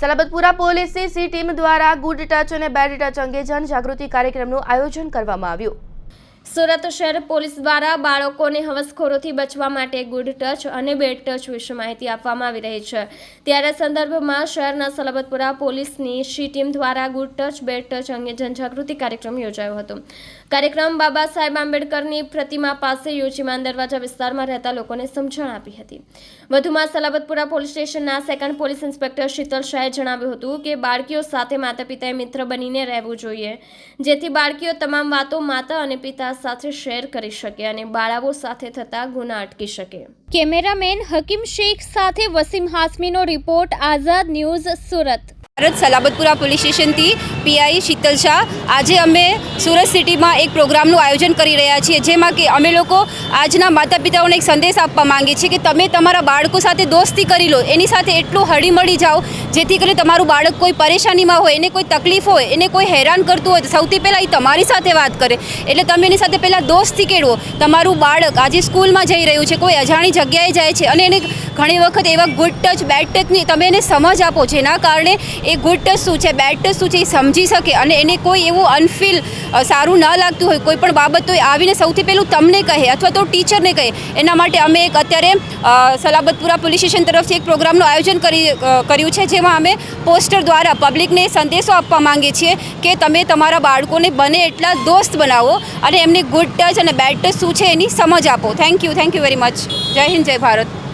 સલાબતપુરા પોલીસની she team દ્વારા good touch અને બેડ ટચ અંગે જનજાગૃતિ કાર્યક્રમનું આયોજન કરવામાં આવ્યું. સુરત શહેર પોલીસ દ્વારા બાળકોને હવસખોરોથી બચવા માટે ગુડ ટચ અને બેડ ટચ વિશે માહિતી આપવામાં આવી રહી છે. ત્યારે સંદર્ભમાં શહેરના સલાબતપુરા પોલીસની શી ટીમ દ્વારા ગુડ ટચ, બેડ ટચ અંગે જનજાગૃતિ કાર્યક્રમ યોજાયો હતો. કાર્યક્રમ બાબા સાહેબ આંબેડકરની પ્રતિમા પાસે યોજીમાન દરવાજા વિસ્તારમાં રહેતા લોકોને સમજણ આપી હતી. વધુમાં સલાબતપુરા પોલીસ સ્ટેશનના સેકન્ડ પોલીસ ઇન્સ્પેક્ટર શીતલ શાહે જણાવ્યું હતું કે, બાળકીઓ સાથે માતા પિતાએ મિત્ર બનીને રહેવું જોઈએ. જેથી બાળકીઓ તમામ વાતો માતા અને પિતા સાથે શેર કરી શકે અને બાળાઓ સાથે થતા ગુના અટકી શકે. કેમેરામેન હકીમ શેખ સાથે Wasim હાસમીનો report Azad news Surat. Bharat Salabatpura police સ્ટેશનથી પીઆઈ શીતલ શાહ. આજે અમે સુરત સિટીમાં એક પ્રોગ્રામનું આયોજન કરી રહ્યા છીએ, જેમાં કે અમે લોકો આજના માતા પિતાઓને એક સંદેશ આપવા માંગીએ છીએ કે તમે તમારા બાળકો સાથે દોસ્તી કરી લો, એની સાથે એટલું હળીમળી જાઓ, જેથી કરીને તમારું બાળક કોઈ પરેશાનીમાં હોય, એને કોઈ તકલીફ હોય, એને કોઈ હેરાન કરતું હોય, તો સૌથી પહેલાં એ તમારી સાથે વાત કરે. એટલે તમે એની સાથે પહેલાં દોસ્તી કેળવો. તમારું બાળક આજે સ્કૂલમાં જઈ રહ્યું છે, કોઈ અજાણી જગ્યાએ જાય છે અને એને ઘણી વખત એવા ગુડ ટચ બેડ ટચની તમે એને સમજ આપો, જેના કારણે એ ગુડ ટચ શું છે બેડ ટચ શું છે એ સમજી શકે અને એને કોઈ એવું અનફીલ સારું ન લાગતું હોય, કોઈ પણ બાબત તો આવીને સૌથી પહેલું તમને કહે અથવા તો ટીચરને કહે. એના માટે અમે એક અત્યારે સલાબતપુરા પોલીસ સ્ટેશન તરફથી એક પ્રોગ્રામનું આયોજન કરી કર્યું છે, જેમાં અમે પોસ્ટર દ્વારા પબ્લિકને સંદેશો આપવા માંગીએ છીએ કે તમે તમારા બાળકોને બને એટલા દોસ્ત બનાવો અને એમને ગુડ ટચ અને બેડ ટચ શું છે એની સમજ આપો. Thank you thank you very much Jai Hind, Jai Bharat.